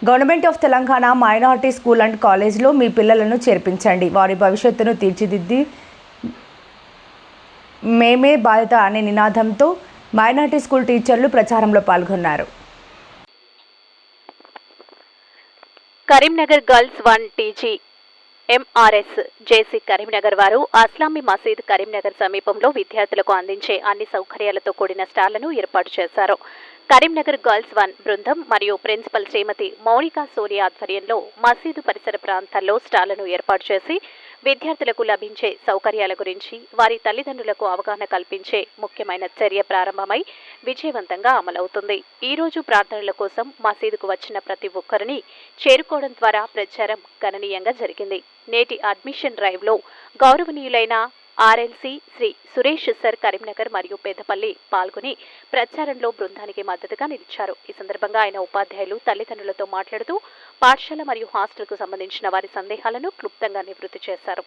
Government of Telangana minority school and కాలేజ్లో మీ పిల్లలను చేర్పించండి. వారి భవిష్యత్తును తీర్చిదిద్ది మేమే బాధ్యత అనే నినాదంతో మైనార్టీ స్కూల్ టీచర్లు ప్రచారంలో పాల్గొన్నారు. Karimnagar girls one TG MRS JC Karimnagar వారు అస్లామీ మసీద్ కరీంనగర్ సమీపంలో విద్యార్థులకు అందించే అన్ని సౌకర్యాలతో కూడిన స్టాళ్ళను ఏర్పాటు చేశారు. కరీంనగర్ గర్ల్స్ వన్ బృందం మరియు ప్రిన్సిపల్ శ్రీమతి మౌనికా సూర్య ఆధ్వర్యంలో మసీదు పరిసర ప్రాంతాల్లో స్టాళ్ళను ఏర్పాటు చేసి విద్యార్థులకు లభించే సౌకర్యాల గురించి వారి తల్లిదండ్రులకు అవగాహన కల్పించే ముఖ్యమైన చర్య ప్రారంభమై విజయవంతంగా అమలవుతుంది. ఈ రోజు ప్రార్థనల కోసం మసీదుకు వచ్చిన ప్రతి ఒక్కరిని చేరుకోవడం ద్వారా ప్రచారం గణనీయంగా జరిగింది. నేటి అడ్మిషన్ డ్రైవ్లో గౌరవనీయులైన ఆర్ఎల్సీ శ్రీ సురేష్ సర్ కరీంనగర్ మరియు పెద్దపల్లి పాల్గొని ప్రచారంలో బృందానికి మద్దతుగా నిలిచారు. ఈ సందర్భంగా ఆయన ఉపాధ్యాయులు తల్లిదండ్రులతో మాట్లాడుతూ పాఠశాల మరియు హాస్టల్కు సంబంధించిన వారి సందేహాలను క్లుప్తంగా నివృత్తి చేశారు.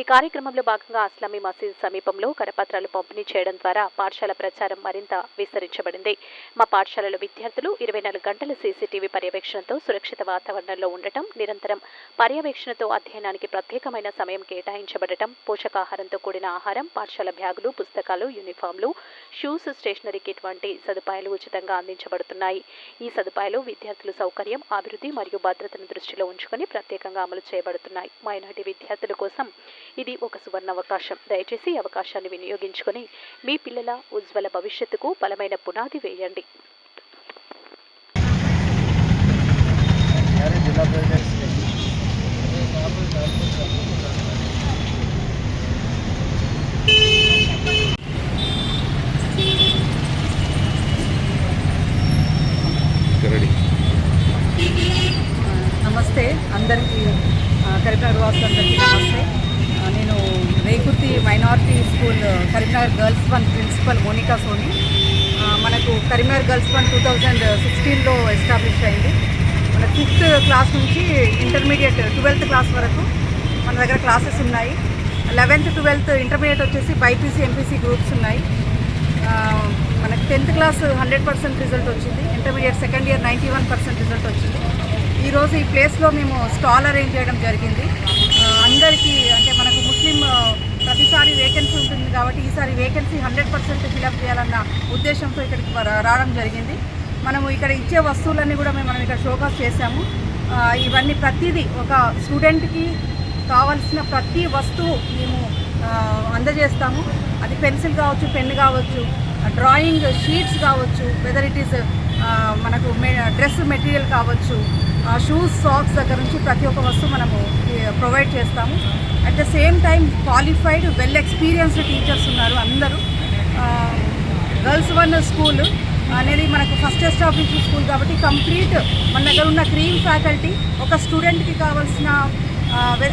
ఈ కార్యక్రమంలో భాగంగా అస్లామీ మసీద్ సమీపంలో కరపత్రాలు పంపిణీ చేయడం ద్వారా పాఠశాల ప్రచారం మరింత విస్తరించబడింది. మా పాఠశాలలో విద్యార్థులు ఇరవై నాలుగు గంటల సీసీటీవీ పర్యవేక్షణతో సురక్షిత వాతావరణంలో ఉండటం నిరంతరం పర్యవేక్షణతో అధ్యయనానికి ప్రత్యేకమైన సమయం కేటాయించబడటం పోషకాహారంతో కూడిన ఆహారం పాఠశాల బ్యాగులు పుస్తకాలు యూనిఫామ్లు షూస్ స్టేషనరీ కిట్ వంటి సదుపాయాలు ఉచితంగా అందించబడుతున్నాయి. ఈ సదుపాయాలు విద్యార్థుల సౌకర్యం అభివృద్ధి మరియు భద్రతను దృష్టిలో ఉంచుకొని ప్రత్యేకంగా అమలు చేయబడుతున్నాయి. మైనార్టీ విద్యార్థుల కోసం ఇది ఒక సువర్ణ అవకాశం దయచేసి అవకాశాన్ని వినియోగించుకొని మీ పిల్లల ఉజ్వల భవిష్యత్తుకు బలమైన పునాది వేయండి. నమస్తే. అందరికీ ఆ, కరీంనగర్ వాసులందరికీ నమస్తే. Rekurthi minority school Karimnagar girls one principal Monika Soni. మనకు Karimnagar girls one two thousand సిక్స్టీన్లో ఎస్టాబ్లిష్ అయింది. మన ఫిఫ్త్ క్లాస్ నుంచి ఇంటర్మీడియట్ ట్వెల్త్ క్లాస్ వరకు మన దగ్గర క్లాసెస్ ఉన్నాయి. లెవెన్త్ ట్వెల్త్ ఇంటర్మీడియట్ వచ్చేసి బైపీసీ ఎంపీసీ గ్రూప్స్ ఉన్నాయి. ఆ, మనకి tenth class hundred percent result వచ్చింది. Intermediate second year ninety one percent result వచ్చింది. ఈరోజు ఈ ప్లేస్లో మేము స్టాల్ అరేంజ్ చేయడం జరిగింది. అందరూ అందరికీ అంటే మనకు ముస్లిం ఆ, ప్రతిసారి వేకెన్సీ ఉంటుంది కాబట్టి ఈసారి వేకెన్సీ హండ్రెడ్ పర్సెంట్ ఫిలప్ చేయాలన్న ఉద్దేశంతో ఇక్కడికి రావడం జరిగింది. మనము ఇక్కడ ఇచ్చే వస్తువులన్నీ కూడా మేము మనం ఇక్కడ షోకాస్ చేశాము. ఇవన్నీ ప్రతిదీ ఒక స్టూడెంట్కి కావలసిన ప్రతి వస్తువు మేము అందజేస్తాము. అది పెన్సిల్ కావచ్చు పెన్ కావచ్చు డ్రాయింగ్ షీట్స్ కావచ్చు వెదర్ ఇట్ ఈస్ మనకు డ్రెస్ మెటీరియల్ కావచ్చు షూస్ సాక్స్ దగ్గర నుంచి ప్రతి ఒక్క వస్తువు మనము ప్రొవైడ్ చేస్తాము. At the same time qualified well experienced teachers ఉన్నారు అందరూ. గర్ల్స్ వన్ స్కూల్ అనేది మనకు ఫస్ట్ ఎస్టాబ్లిష్ స్కూల్ కాబట్టి కంప్లీట్ మన దగ్గర ఉన్న క్రీమ్ ఫ్యాకల్టీ ఒక స్టూడెంట్కి కావాల్సిన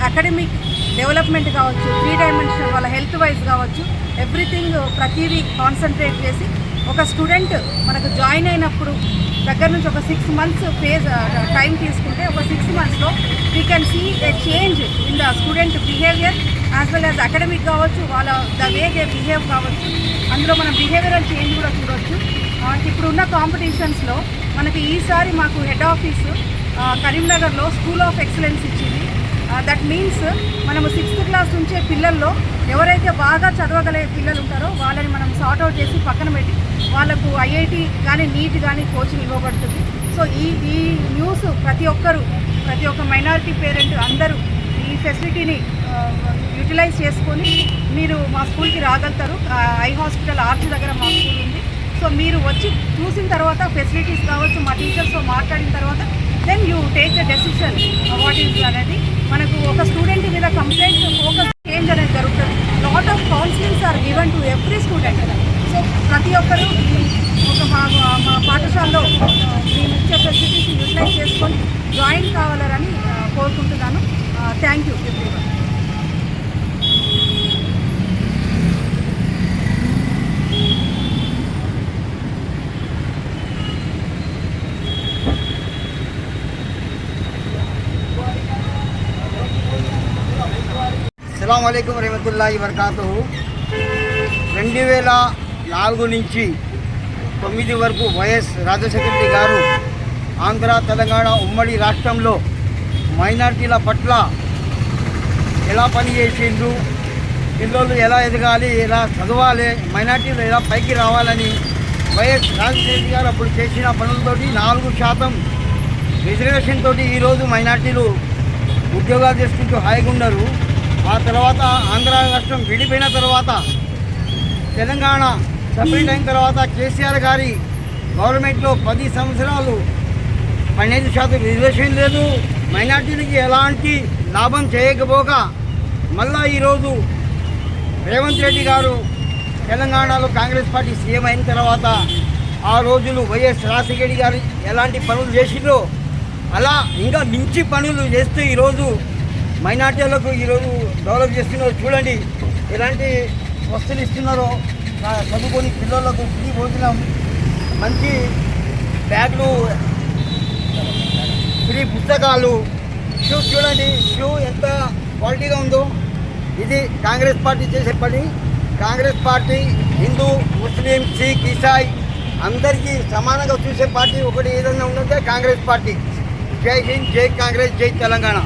అకాడమిక్ డెవలప్మెంట్ కావచ్చు త్రీ డైమెన్షనల్ వాళ్ళ హెల్త్ వైజ్ కావచ్చు ఎవ్రీథింగ్ ప్రతిదీ కాన్సన్ట్రేట్ చేసి ఒక స్టూడెంట్ మనకు జాయిన్ అయినప్పుడు దగ్గర నుంచి ఒక సిక్స్ మంత్స్ ఫేజ్ టైం తీసుకుంటే ఒక సిక్స్ మంత్స్లో we can see a change in the student behaviour as well as academic కావచ్చు వాళ్ళ ద వే దే బిహేవ్ కావచ్చు. అందులో మనం బిహేవియరల్ చేంజ్ కూడా చూడవచ్చు ఇప్పుడున్న కాంపిటీషన్స్లో మనకి ఈసారి మాకు హెడ్ ఆఫీసు కరీంనగర్లో స్కూల్ ఆఫ్ ఎక్సలెన్స్ ఇచ్చింది. దట్ మీన్స్ మనము సిక్స్త్ క్లాస్ నుంచే పిల్లల్లో ఎవరైతే బాగా చదవగలే పిల్లలు ఉంటారో వాళ్ళని మనం సార్ట్ అవుట్ చేసి పక్కన పెట్టి వాళ్ళకు ఐఐటి కానీ నీట్ కానీ కోచింగ్ ఇవ్వబడుతుంది. సో ఈ ఈ న్యూస్ ప్రతి ఒక్కరు ప్రతి ఒక్క మైనారిటీ పేరెంట్ అందరూ ఫెసిలిటీని యూటిలైజ్ చేసుకొని మీరు మా స్కూల్కి రాగలుగుతారు. ఐ హాస్పిటల్ ఆర్చ్ దగ్గర మా స్కూల్ ఉంది. సో మీరు వచ్చి చూసిన తర్వాత ఫెసిలిటీస్ కావచ్చు మా టీచర్స్తో మాట్లాడిన తర్వాత then you take the decision what is అనేది. మనకు ఒక స్టూడెంట్ మీద కంప్లైంట్ ఫోకస్ చేంజ్ అనేది జరుగుతుంది lot of counsellings are given to every student so ప్రతి ఒక్కరూ ఈ ఒక మా మా పాఠశాలలో ఆ, మేము ఇచ్చే ఫెసిలిటీస్ యూటిలైజ్ చేసుకొని జాయిన్ కావాలని ఆ, కోరుకుంటున్నాను థ్యాంక్ యూ ఎవ్రీవన్ అస్సలం అయికం రహమతుల్లాహి వరకాతు రెండు వేల నాలుగు నుంచి తొమ్మిది వరకు వైఎస్ రాజశేఖర రెడ్డి గారు ఆంధ్ర తెలంగాణ ఉమ్మడి రాష్ట్రంలో మైనార్టీల పట్ల ఎలా పనిచేసిండ్రు పిల్లలు ఎలా ఎదగాలి ఎలా చదవాలి మైనార్టీలు ఎలా పైకి రావాలని వైఎస్ రాజశేఖర్ గారు అప్పుడు చేసిన పనులతోటి నాలుగు శాతం రిజర్వేషన్ తోటి ఈరోజు మైనార్టీలు ఉద్యోగాలు చేసుకుంటూ హాయిగా ఉన్నారు. ఆ తర్వాత ఆంధ్ర రాష్ట్రం విడిపోయిన తర్వాత తెలంగాణ సపరేట్ అయిన తర్వాత కేసీఆర్ గారి గవర్నమెంట్లో పది సంవత్సరాలు పన్నెండు శాతం రిజర్వేషన్ లేదు. మైనార్టీలకి ఎలాంటి లాభం చేయకపోగా మళ్ళా ఈరోజు రేవంత్ రెడ్డి గారు తెలంగాణలో కాంగ్రెస్ పార్టీ సీఎం అయిన తర్వాత ఆ రోజులు వైఎస్ రాజశేఖర గారు ఎలాంటి పనులు చేసిండ్రో అలా ఇంకా మించి పనులు చేస్తే ఈరోజు మైనార్టీలకు ఈరోజు డెవలప్ చేస్తున్నారు. చూడండి ఎలాంటి వస్తువులు ఇస్తున్నారో. చదువుకొని పిల్లలకు ఫ్రీ భోజనం మంచి బ్యాగులు ఫ్రీ పుస్తకాలు. షూ చూడండి. షూ ఎంత క్వాలిటీగా ఉందో. ఇది కాంగ్రెస్ పార్టీ చేసే పని. కాంగ్రెస్ పార్టీ హిందూ ముస్లిం సిక్ ఇసాయి అందరికీ సమానంగా చూసే పార్టీ ఒకటి ఏదైనా ఉందంటే కాంగ్రెస్ పార్టీ. జై హింద్ జై కాంగ్రెస్ జై తెలంగాణ.